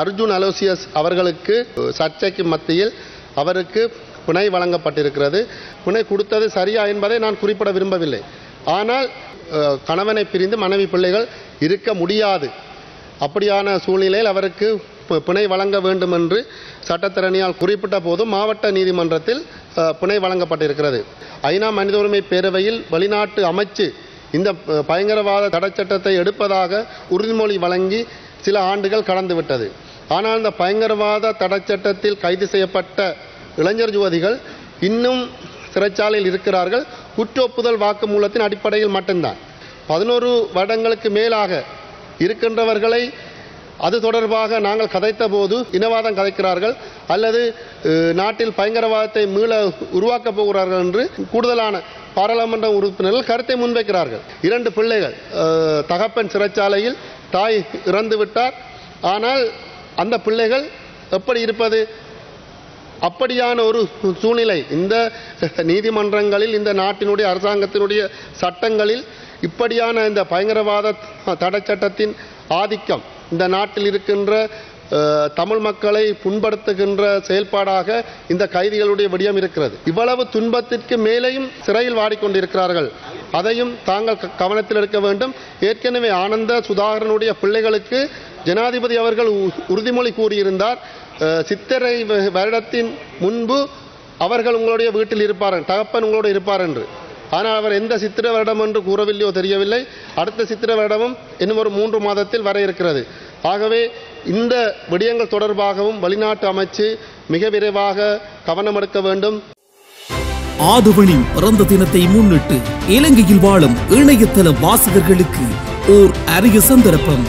Arjun Aloysius அவர்களுக்கு சர்ச்சைக்கு மத்தியில் அவருக்கு பிணை வழங்கப்பட்டிருக்கிறது. பிணை கொடுத்தது சரியா என்பதை நான் குறிப்பிட விரும்பவில்லை. ஆனால் கணவனை பிரிந்து மனைவி பிள்ளைகள் இருக்க முடியாது. அப்படியான சூழ்நிலையில் அவருக்கு பிணை வழங்க வேண்டும் என்று சட்டத்திறனியால் குறிப்பிட்ட போது மாவட்ட நீதிமன்றத்தில் பிணை வழங்கப்பட்டிருக்கிறது. ஐநா மனித உரிமை பேரவையில் வெளிநாட்டு அமைச்சு இந்த பயங்கரவாத தடைச்சட்டத்தை எடுப்பதாக உறுதிமொழி வழங்கி சில ஆண்டுகள் கடந்துவிட்டது. ஆனால் இந்த பயங்கரவாத தடைச்சட்டத்தில் கைது செய்யப்பட்ட இளைஞர் யுவதிகள் இன்னும் சிறைச்சாலையில் இருக்கிறார்கள். குற்றொப்புதல் வாக்குமூலத்தின் அடிப்படையில் மட்டும்தான். பதினோரு வருடங்களுக்கு மேலாக இருக்கின்றவர்களை அது தொடர்பாக நாங்கள் கதைத்த போது இனவாதம் கதைக்கிறார்கள். அல்லது நாட்டில் பயங்கரவாதத்தை மீள உருவாக்கப் போகிறார்கள் என்று கூடுதலான பாராளுமன்ற உறுப்பினர்கள் கருத்தை முன்வைக்கிறார்கள். இரண்டு பிள்ளைகள் தகப்பன் சிறைச்சாலையில் தாய் இறந்து விட்டார் ஆனால் அந்த பிள்ளைகள் எப்படி இருப்பது? அப்படியான ஒரு சூழ்நிலை. இந்த நீதிமன்றங்களில் இந்த நாட்டினுடைய அரசாங்கத்தினுடைய சட்டங்களில் இப்படியான இந்த பயங்கரவாத தடை சட்டத்தின் ஆதிக்கம் இந்த நாட்டில் இருக்கின்ற தமிழ் மக்களை புண்படுத்துகின்ற செயல்பாடாக இந்த கைதிகளுடைய விடயம் இருக்கிறது. இவ்வளவு துன்பத்திற்கு மேலேயும் சிறையில் வாடிக்கொண்டிருக்கிறார்கள். அதையும் தாங்கள் க- கவனத்தில் எடுக்க வேண்டும். ஏற்கனவே ஆனந்த சுதாகரனுடைய பிள்ளைகளுக்கு ஜனாதிபதி அவர்கள் உ- உறுதிமொழி கூறியிருந்தார். சித்திரை வ- வருடத்தின் முன்பு அவர்கள் உங்களுடைய வீட்டில் இருப்பார் தகப்பன் உங்களோடு இருப்பார் என்று. ஆனால் அவர் எந்த சித்திர வருடம் என்று கூறவில்லையோ தெரியவில்லை. அடுத்த சித்திர வருடமும் இன்னும் ஒரு மூன்று மாதத்தில் வர இருக்கிறது. ஆகவே இந்த விடயங்கள் தொடர்பாகவும் வெளிநாட்டு அமைச்சு மிக விரைவாக கவனம் எடுக்க வேண்டும். ஆதவனின் பிறந்த தினத்தை முன்னிட்டு இலங்கையில் வாழும் இணையதள வாசகர்களுக்கு ஓர் அரிய சந்தர்ப்பம்.